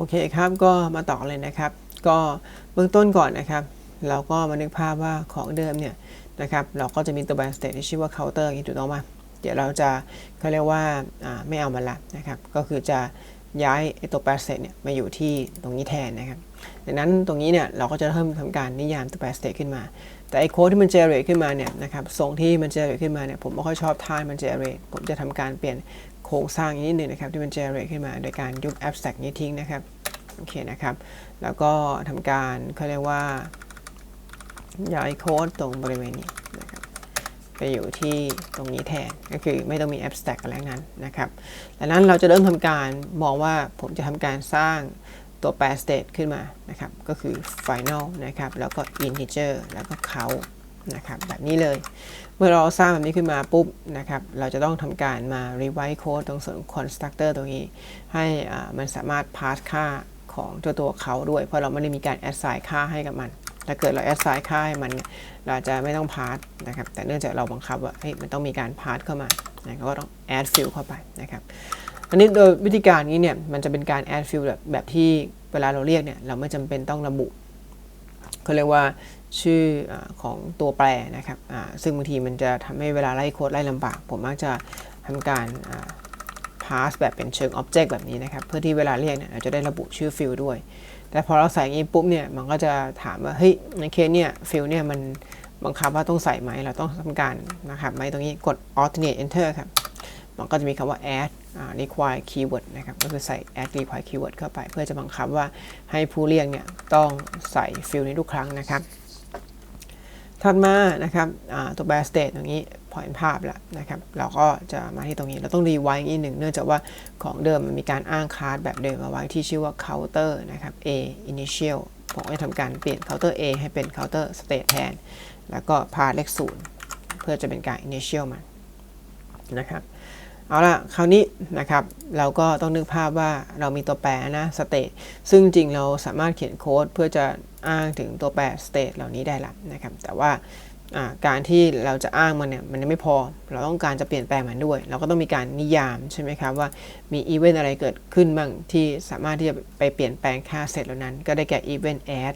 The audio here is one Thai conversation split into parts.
โอเคครับก็มาต่อเลยนะครับ ก็เบื้องต้นก่อนนะครับ เราก็มานึกภาพว่าของเดิมเนี่ยนะครับ เราก็จะมีตัว bind state ที่ชื่อว่า counter อย่างถูกต้องไหมเดี๋ยวเราจะเขาเรียกว่าไม่เอามันละนะครับ ก็คือจะย้ายตัว bind state เนี่ยมาอยู่ที่ตรงนี้แทนนะครับดังนั้นตรงนี้เนี่ยเราก็จะเริ่มทำการนิยามตัว bind state ขึ้นมา แต่ไอโค้ดที่มัน generate ขึ้นมาเนี่ยนะครับทรงที่มัน generate ขึ้นมาเนี่ยผมไม่ค่อยชอบท่ามัน generate ผมจะทำการเปลี่ยนโครงสร้างอีกนิดหนึ่งนะครับที่มัน generate ขึ้นมา โดยการยุบ abstract นี้ทิ้งนะครับโอเคนะครับ แล้วก็ทำการเขาเรียกว่าย้ายโค้ดตรงบริเวณนี้นะครับไปอยู่ที่ตรงนี้แทนก็คือไม่ต้องมี abstract อะไรนั้นนะครับดังนั้นเราจะเริ่มทำการมองว่าผมจะทำการสร้าง ตัวแปร state ขึ้นมานะครับ ก็คือ final นะครับ แล้วก็ integer แล้วก็ count นะครับ แบบนี้เลย เมื่อเราสร้างแบบนี้ขึ้นมาปุ๊บนะครับ เราจะต้องทำการมา rewrite code ตรงส่วน constructor ตรงนี้ ให้มันสามารถ pass ค่าของตัวตัวเขาด้วย เพราะเราไม่ได้มีการ assign ค่าให้กับมันถ้าเกิดเรา assign ค่าให้มันเราจะไม่ต้อง pass นะครับ แต่เนื่องจากเราบังคับว่ามันต้องมีการ pass เข้ามานะก็ต้อง add field เข้าไปนะครับ อันนี้โดยวิธีการนี้เนี่ยมันจะเป็นการ add field แบบแบบที่เวลาเราเรียกเนี่ยเราไม่จำเป็นต้องระบุเขาเรียกว่าชื่ออของตัวแปรนะครับซึ่งบางทีมันจะทำให้เวลาไล่โค้ดไล่ลำบาก ผมมักจะทำการ pass แบบเป็นเชิง object แบบนี้นะครับ เพื่อที่เวลาเรียกเนี่ยเราจะได้ระบุชื่อ field ด้วย แต่พอเราใส่อย่างนี้ปุ๊บเนี่ยมันก็จะถามว่าเฮ้ยในเคสเนี่ย field เนี่ยมันบังคับว่าต้องใส่ไหมเราต้องทำการนะครับไหมตรงนี้กด alternate enter ครับมันก็จะมีคำว่า add require keyword นะครับ ก็คือใส่ add require keyword เข้าไปเพื่อจะบังคับว่าให้ผู้เรียกเนี่ยต้องใส่ field นี้ทุกครั้งนะครับ ถัดมานะครับอ่าตัว b a r state ตรงนี้พอเห็นภาพแล้วนะครับ เราก็จะมาที่ตรงนี้ เราต้องรีไวท์อีกหนึ่ง เนื่องจากว่าของเดิมมันมีการอ้างคลาสแบบเดิมมาไว้ที่ชื่อว่า counter นะครับ a initial ผมจะทำการเปลี่ยน counter a ให้เป็น counter state แทน แล้วก็พาเลข0เพื่อจะเป็นการ initial มันนะครับ เอาละคราวนี้นะครับเราก็ต้องนึกภาพว่าเรามีตัวแปรนะ state ซึ่งจริงเราสามารถเขียนโค้ดเพื่อจะอ้างถึงตัวแปร state เหล่านี้ได้ละนะครับ แต่ว่าการที่เราจะอ้างมันเนี่ยมันไม่พอ เราต้องการจะเปลี่ยนแปลงมันด้วย เราก็ต้องมีการนิยามใช่ไหมครับว่ามีอีเวนต์อะไรเกิดขึ้นบ้างที่สามารถที่จะไปเปลี่ยนแปลงค่าเสร็จเหล่านั้น ก็ได้แก่ event add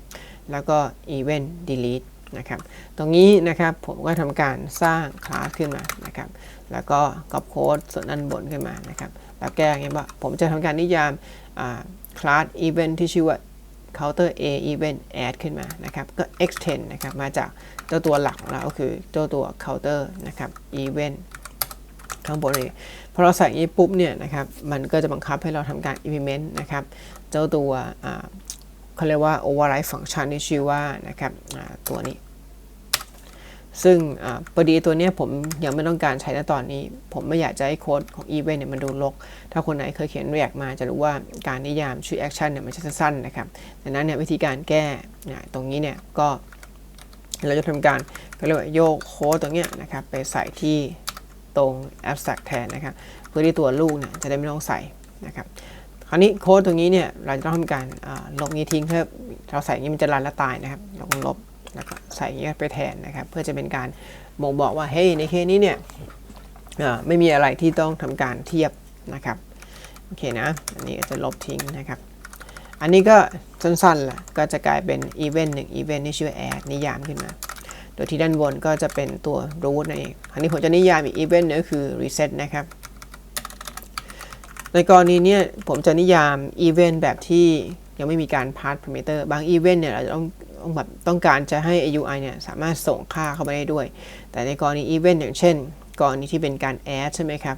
แล้วก็ event delete นะครับ ตรงนี้นะครับผมก็ทำการสร้างคลาสขึ้นมานะครับ แล้วก็กรอบโค้ดส่วนด้านบนขึ้นมานะครับ แล้วแก้อย่างนี้ว่าผมจะทำการนิยามคลาส event ที่ชื่อว่า counter a event add ขึ้นมานะครับ ก็ extend นะครับมาจากเจ้าตัวหลักของเราก็คือเจ้าตัว counter นะครับ event ข้างบนเลยพอเราใส่อย่างนี้ปุ๊บเนี่ยนะครับ มันก็จะบังคับให้เราทำการ implement นะครับ เจ้าตัวเขาเรียกว่า override function ที่ชื่อว่านะครับตัวนี้ ซึ่งอพอดีตัวนี้ผมยังไม่ต้องการใช้ในตอนนี้ ผมไม่อยากจะให้โค้ดของ event เนี่ยมันดูรก ถ้าคนไหนเคยเขียน React มาจะรู้ว่าการนิยามชื่อ action เนี่ยมันจะสั้นๆนะครับดังนั้นเนี่ยวิธีการแก้นี่ยตรงนี้เนี่ยก็เราจะทำการก็เรียกว่าโยกโค้ดตรงเนี้ยนะครับไปใส่ที่ตรง abstract แทนนะครับเพื่อที่ตัวลูกเนี่ยจะได้ไม่ต้องใส่นะครับคราวนี้โค้ดตรงนี้เนี่ยเราจะต้องทำการลบนี้ทิ้งเพื่อเราใส่อย่างนี้มันจะรันและตายนะครับเราก็ลบ แล้วก็ใส่อย่างนี้ไปแทนนะครับ เพื่อจะเป็นการบ่งบอกว่าเฮ้ยในเคสนี้เนี่ยไม่มีอะไรที่ต้องทำการเทียบนะครับโอเคนะอันนี้ก็จะลบทิ้งนะครับ อันนี้ก็สั้นๆแหละก็จะกลายเป็นอีเวนต์หนึ่งอีเวนต์ที่ชื่อ add นิยามขึ้นมา โดยที่ด้านบนก็จะเป็นตัว root นั่นเองอันนี้ผมจะนิยามอีกอีเวนต์นึงก็คือ reset นะครับในกรณีนี้ผมจะนิยามอีเวนต์แบบที่ ยังไม่มีการ pass parameter บางอีเวนต์เนี่ยเราจะต้องต้องแบบต้องการจะให้ UI เนี่ยสามารถส่งค่าเข้าไปได้ด้วย แต่ในกรณีอีเวนต์อย่างเช่น กรณีที่เป็นการ add ใช่ไหมครับ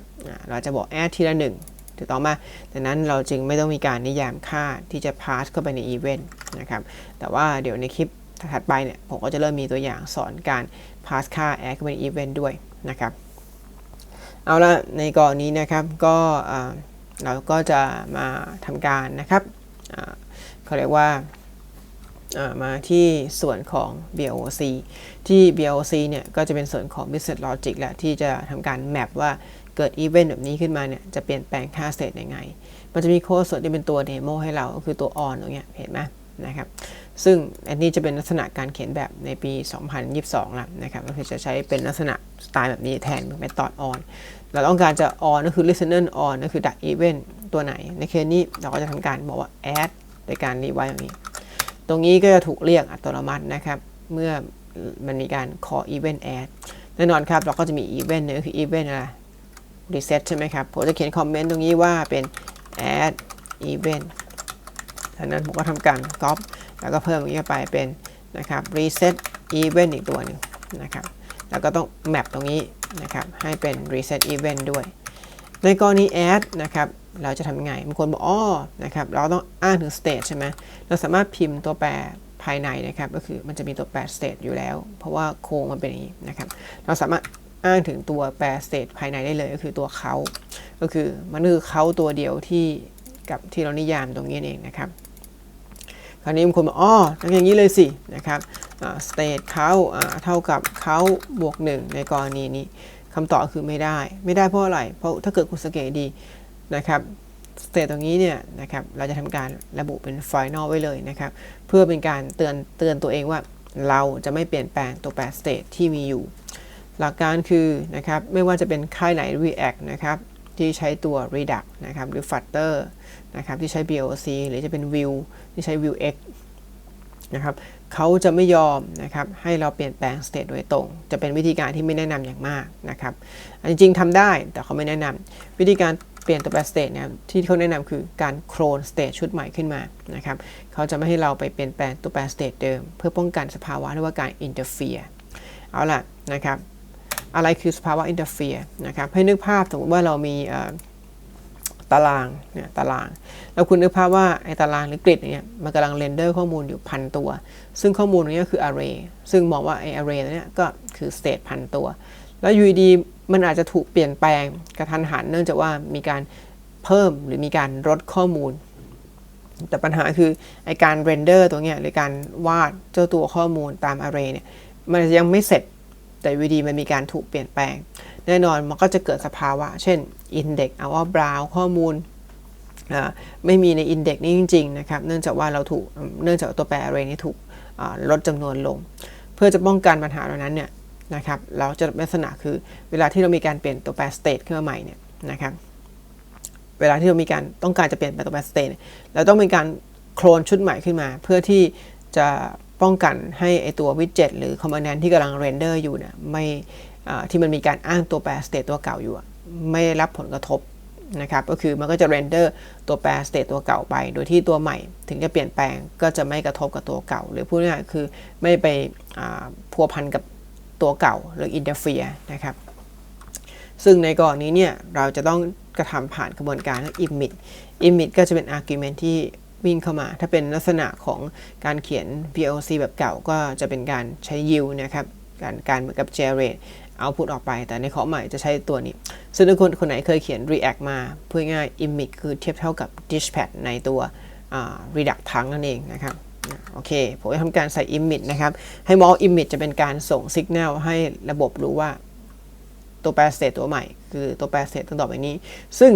เราจะบอก add ทีละหนึ่งถูกต้องไหมดังนั้นเราจึงไม่ต้องมีการนิยามค่าที่จะ pass เข้าไปในอีเวนต์นะครับ แต่ว่าเดี๋ยวในคลิปถัดไปเนี่ยผมก็จะเริ่มมีตัวอย่างสอนการ pass ค่า add เข้าไปในอีเวนต์ด้วยนะครับ เอาละในกรณีนะครับก็เราก็จะมาทำการนะครับ เขาเรียกว่าามาที่ส่วนของ BLOC ที่ BLOC เนี่ยก็จะเป็นส่วนของ Business Logic แหละที่จะทำการแมปว่าเกิดอีเวนต์แบบนี้ขึ้นมาเนี่ยจะเปลี่ยนแปลงค่าเศษยังไง มันจะมีโค้ดส่วนที่เป็นตัวเดโมให้เราก็คือตัว on ตรงเนี้ยเห็นไหมนะครับ ซึ่งอันนี้จะเป็นลักษณะการเขียนแบบในปี 2022ล้วนะครับ ก็คือจะใช้เป็นลักษณะสไตล์แบบนี้แทนเป็น method on เราต้องการจะ on ก็คือ listener on ก็คือดัก event ตัวไหน ในเคสนี้เราก็จะทำการบอกว่า add โดยการรีไว้อย่างนี้ ตรงนี้ก็จะถูกเรียกอัตโนมัตินะครับ เมื่อมันมีการ call event add แน่นอนครับ เราก็จะมี event นี่ยก็คือ event อะไร reset ใช่ไหมครับ ผมจะเขียนคอมเมนต์ตรงนี้ว่าเป็น add event จากนั้นผมก็ทำการ copy แล้วก็เพิ่มตรงนี้ไปเป็นนะครับ reset event อีกตัวหนึงนะครับ แล้วก็ต้อง map ตรงนี้นะครับ ให้เป็น reset event ด้วย ในกรณี add นะครับ เราจะทำยังไงบางคนบอกอ๋อนะครับเราต้องอ้างถึง state ใช่ไหมเราสามารถพิมพ์ตัวแปรภายในนะครับก็คือมันจะมีตัวแปร state อยู่แล้ว เพราะว่าโครงมันเป็นอย่างนี้นะครับ เราสามารถอ้างถึงตัวแปร state ภายในได้เลยก็คือตัวเขา ก็คือมันคือเขาตัวเดียวที่กับที่เรานิยามตรงนี้เองนะครับคราวนี้บางคนบอกอ๋อต้องอย่างนี้เลยสินะครับ state เขาเท่ากับเขาบวก 1 ในกรณีนี้คำตอบคือไม่ได้ ไม่ได้เพราะอะไร เพราะถ้าเกิดคุณสังเกตดี นะครับ state ตรงนี้เนี่ยนะครับเราจะทำการระบุเป็น final ไว้เลยนะครับ เพื่อเป็นการเตือนเตือนตัวเองว่าเราจะไม่เปลี่ยนแปลงตัวแปร state ที่มีอยู่ หลักการคือนะครับไม่ว่าจะเป็นค่ายไหน React นะครับที่ใช้ตัว Redux นะครับหรือ Flutter นะครับที่ใช้ BOC หรือจะเป็น Vue ที่ใช้ Vue X นะครับเขาจะไม่ยอมนะครับให้เราเปลี่ยนแปลง state โดยตรง จะเป็นวิธีการที่ไม่แนะนำอย่างมากนะครับอันจริงๆทำได้แต่เขาไม่แนะนำวิธีการ เปลี่ยนตัวแปร state เนี่ยที่เขาแนะนำคือการโคลน state ชุดใหม่ขึ้นมานะครับเขาจะไม่ให้เราไปเปลี่ยนแปลงตัวแปร state เดิม เพื่อป้องกันสภาวะเรียกว่าการ interfere เอาล่ะนะครับอะไรคือสภาวะ interfere นะครับให้นึกภาพสมมติว่าเรามีตารางเนี่ยตาราง แล้วคุณนึกภาพว่าไอ้ตารางหรือกริดเนี่ยมันกำลังเรนเดอร์ข้อมูลอยู่พันตัว ซึ่งข้อมูลนี้คือ array ซึ่งมองว่าไอ้ array นี้ก็คือ state พันตัว แล้วอยู่ดี มันอาจจะถูกเปลี่ยนแปลงกระทันหัน เนื่องจากว่ามีการเพิ่มหรือมีการลดข้อมูล แต่ปัญหาคือไอการเรนเดอร์ตัวเนี้ยหรือการวาดเจ้าตัวข้อมูลตาม array เนี่ยมันยังไม่เสร็จแต่วีดีมันมีการถูกเปลี่ยนแปลง แน่นอนมันก็จะเกิดสภาวะ เช่น index เอาว่า browse ข้อมูลไม่มีใน index นี้จริง ๆ นะครับ เนื่องจากว่าเราถูกเนื่องจากตัวแปร array นี้ถูกลดจำนวนลง เพื่อจะป้องกันปัญหาเหล่านั้นเนี่ย นะครับเราจะลักษณะคือเวลาที่เรามีการเปลี่ยนตัวแปร state ขึ้นมาใหม่เนี่ยนะครับเวลาที่เรามีการต้องการจะเปลี่ยนแปลงตัวแปร state เราต้องมีการโคลนชุดใหม่ขึ้นมา เพื่อที่จะป้องกันให้ไอตัววิดเจ็ตหรือคอมมานด์ที่กำลังเรนเดอร์อยู่เนี่ยไม่ที่มันมีการอ้างตัวแปร state ตัวเก่าอยู่ ไม่รับผลกระทบนะครับก็คือมันก็จะเรนเดอร์ตัวแปร state ตัวเก่าไป โดยที่ตัวใหม่ถึงจะเปลี่ยนแปลงก็จะไม่กระทบกับตัวเก่า หรือพูดง่ายๆคือไม่ไปพัวพันกับ ตัวเก่าหรือ interfere นะครับ ซึ่งในกรณีเนี่ยเราจะต้องกระทำผ่านกระบวนการ emit emit ก็จะเป็น argument ที่วิ่งเข้ามา ถ้าเป็นลักษณะของการเขียน VLC แบบเก่าก็จะเป็นการใช้ yield นะครับ การการเหมือนกับ generate เอาพุตออกไป แต่ในข้อใหม่จะใช้ตัวนี้ ซึ่งถ้าคนคนไหนเคยเขียน React มาเพื่อง่าย image คือเทียบเท่ากับ dispatch ในตัว Redux ทั้งนั่นเองนะครับ โอเค ผมจะทำการใส่ image นะครับ ให้มอง image จะเป็นการส่ง signal ให้ระบบรู้ว่าตัวแปร state ตัวใหม่ คือตัวแปร state ต้องต่อไปนี้ ซึ่ง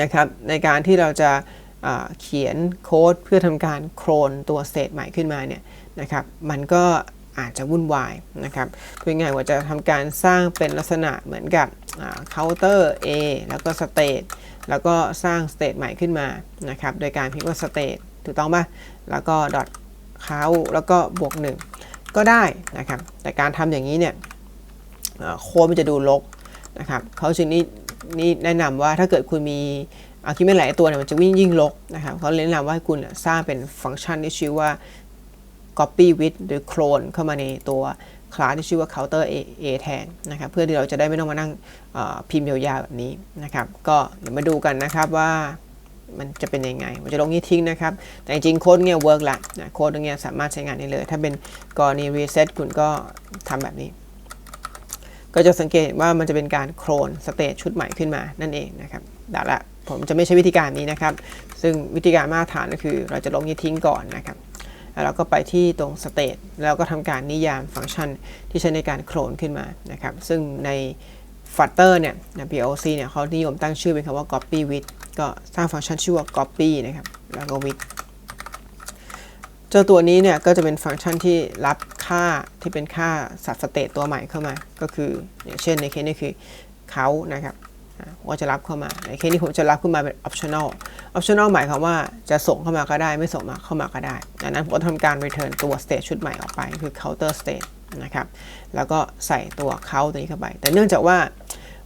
นะครับในการที่เราจะเขียนโค้ดเพื่อทำการโคลนตัว state ใหม่ขึ้นมาเนี่ยนะครับมันก็อาจจะวุ่นวายนะครับเพื่อง่ายว่าจะทำการสร้างเป็นลักษณะเหมือนกับ counter A แล้วก็ state แล้วก็สร้าง state ใหม่ขึ้นมานะครับ โดยการพิมพ์ว่า state ถูกต้องปะ แล้วก็ dot c o u แล้วก็บวก 1 ก็ได้นะครับ แต่การทำอย่างนี้เนี่ยโค้ดมันจะดูลกนะครับเขาจึงนี่นี่แนะนำว่าถ้าเกิดคุณมีอาร์กิวเมนต์หลายตัวเนี่ยมันจะวิ่งยิ่งลกนะครับเขาแนะนำว่าให้คุณสร้างเป็นฟังก์ชันที่ชื่อว่า copy with หรือ clone เข้ามาในตัวคลาสที่ชื่อว่า counter A, A แทนนะครับ เพื่อที่เราจะได้ไม่ต้องมานั่งพิมพ์ยาวๆแบบนี้นะครับ ก็เดี๋ยวมาดูกันนะครับว่า มันจะเป็นยังไงผมจะลงนี้ทิ้งนะครับ แต่จริงๆโค้ดเนี่ยเวิร์กละนะโค้ดตรงเนี้ยสามารถใช้งานได้เลย ถ้าเป็นกรณี reset คุณก็ทำแบบนี้ ก็จะสังเกตว่ามันจะเป็นการโคลนสเตจชุดใหม่ขึ้นมานั่นเองนะครับด้ละผมจะไม่ใช้วิธีการนี้นะครับ ซึ่งวิธีการมาตรฐานก็คือ เราจะลงนี้ทิ้งก่อนนะครับแล้วเราก็ไปที่ตรง state แล้วก็ทำการนิยามฟังก์ชันที่ใช้ในการโคลนขึ้นมานะครับ ซึ่งใน Flutter เนี่ย POC เนี่ยเขานิยมตั้งชื่อเป็นคำว่า copy with ก็สร้างฟังก์ชันชื่อว่า copy นะครับ แล้วก็ with เจ้าตัวนี้เนี่ยก็จะเป็นฟังก์ชันที่รับค่าที่เป็นค่าสับสเตตตัวใหม่เข้ามา ก็คืออย่างเช่นในเคสนี้คือเขานะครับอ่าผมก็จะรับเข้ามา ในเคสนี้ผมจะรับขึ้นมาเป็น optional optional หมายความว่าจะส่งเข้ามาก็ได้ไม่ส่งมาเข้ามาก็ได้ดังนั้นผมก็ทำการ return ตัว state ชุดใหม่ออกไป คือ counter state นะครับ แล้วก็ใส่ตัวเขาตัวนี้เข้าไป แต่เนื่องจากว่า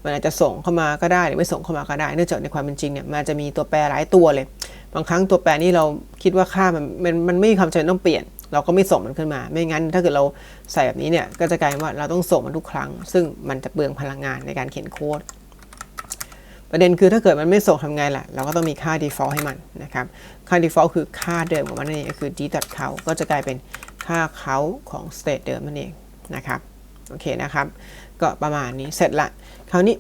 มันอาจจะส่งเข้ามาก็ได้หรือไม่ส่งเข้ามาก็ได้ เนื่องจากในความเป็นจริงเนี่ยมันจะมีตัวแปรหลายตัวเลย บางครั้งตัวแปรนี้เราคิดว่าค่ามันมันมันไม่มีความจำเป็นต้องเปลี่ยน เราก็ไม่ส่งมันขึ้นมา ไม่งั้น ถ้าเกิดเราใส่แบบนี้เนี่ยก็จะกลายเป็นว่าเราต้องส่งมันทุกครั้ง ซึ่งมันจะเปลืองพลังงานในการเขียนโค้ดประเด็นคือถ้าเกิดมันไม่ส่งทำไงล่ะ เราก็ต้องมีค่า default ให้มันนะครับ ค่า default คือค่าเดิมของมันนั่นเองก็คือ d เขาก็จะกลายเป็นค่าเขาของ state เดิมนั่นเองนะครับ โอเคนะครับ ก็ประมาณนี้เสร็จละคราวนี้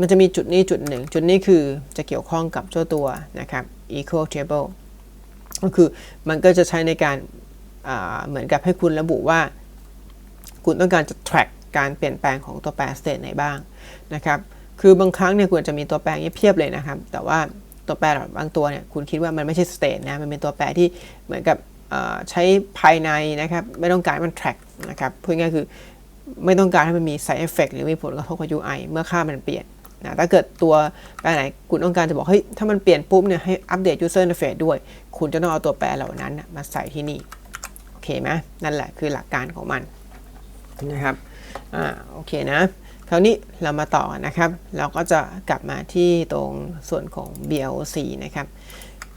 มันจะมีจุดนี้จุดหนึ่ง จุดนี้คือจะเกี่ยวข้องกับเจ้าตัวนะครับ equal table ก็คือมันก็จะใช้ในการเหมือนกับให้คุณระบุว่า คุณต้องการจะ track การเปลี่ยนแปลงของตัวแปร state ไหนบ้างนะครับ คือบางครั้งเนี่ยคุณจะมีตัวแปรเงี้ยเพียบเลยนะครับ แต่ว่าตัวแปรบางตัวเนี่ยคุณคิดว่ามันไม่ใช่ state นะ มันเป็นตัวแปรที่เหมือนกับใช้ภายในนะครับ ไม่ต้องการมัน track นะครับพูดง่ายคือ ไม่ต้องการให้มันมี side effect หรือมีผลกระทบกับ UI เมื่อค่ามันเปลี่ยนนะถ้าเกิดตัวแปรไหนคุณต้องการจะบอกเฮ้ยถ้ามันเปลี่ยนปุ๊บเนี่ยให้อัปเดต user interface ด้วย คุณจะต้องเอาตัวแปรเหล่านั้นมาใส่ที่นี่ โอเคไหมนั่นแหละคือหลักการของมันนะครับอ่าโอเคนะคราวนี้เรามาต่อนะครับ เราก็จะกลับมาที่ตรงส่วนของ BLC นะครับ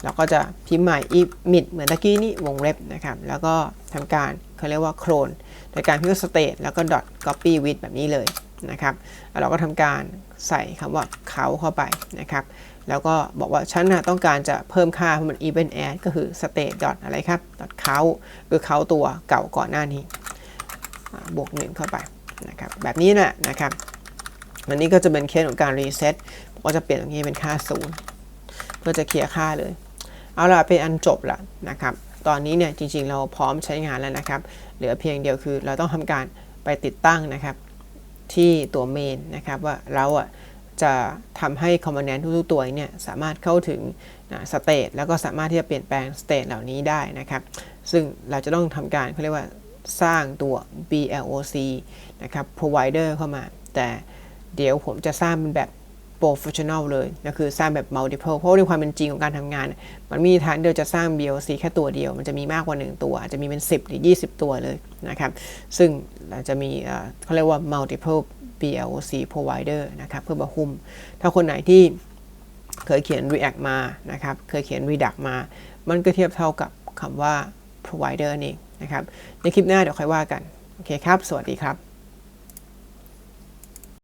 เราก็จะพิมพ์ใหม่ image เหมือนตะกี้นี่วงเล็บนะครับ แล้วก็ทำการ เขาเรียกว่าโคลนโดยการพิมพ์ state แล้วก็ dot copy with แบบนี้เลยนะครับแล้วเราก็ทำการใส่คำว่าเขาเข้าไปนะครับแล้วก็บอกว่าฉันนะต้องการจะเพิ่มค่าเพราะมัน even add ก็คือ state dot อะไรครับ dot เขาคือเขาตัวเก่าก่อนหน้านี้บวกหนึ่งเข้าไปนะครับแบบนี้นะนะครับอันนี้ก็จะเป็นเคสของการรีเซ็ตก็จะเปลี่ยนตรงนี้เป็นค่าศูนย์เพื่อจะเคลียร์ค่าเลย เอาล่ะเป็นอันจบละนะครับ ตอนนี้เนี่ยจริงๆ เราพร้อมใช้งานแล้วนะครับ เหลือเพียงเดียวคือเราต้องทำการไปติดตั้งนะครับ ที่ตัวเมนนะครับว่าเราอะจะทำให้คอมโพเนนต์ทุกๆตัวเนี่ยสามารถเข้าถึงสเตตแล้วก็สามารถที่จะเปลี่ยนแปลงสเตตเหล่านี้ได้นะครับ ซึ่งเราจะต้องทำการเขาเรียกว่าสร้างตัว BLOC นะครับ provider เข้ามา แต่เดี๋ยวผมจะสร้างเป็นแบบ professional เลยก็คือสร้างแบบ multiple เพราะในความเป็นจริงของการทำงาน มันมีทางเดียวจะสร้าง BLC แค่ตัวเดียว มันจะมีมากกว่า 1 ตัวอาจจะมีเป็น 10 หรือ 20 ตัวเลยนะครับ ซึ่งเราจะมีเขาเรียกว่า multiple BLC provider นะครับเพื่อมาคุม ถ้าคนไหนที่เคยเขียน React มานะครับ เคยเขียน Redux มา มันก็เทียบเท่ากับคำว่า provider นั่นเองนะครับ ในคลิปหน้าเดี๋ยวค่อยว่ากัน โอเคครับ สวัสดีครับ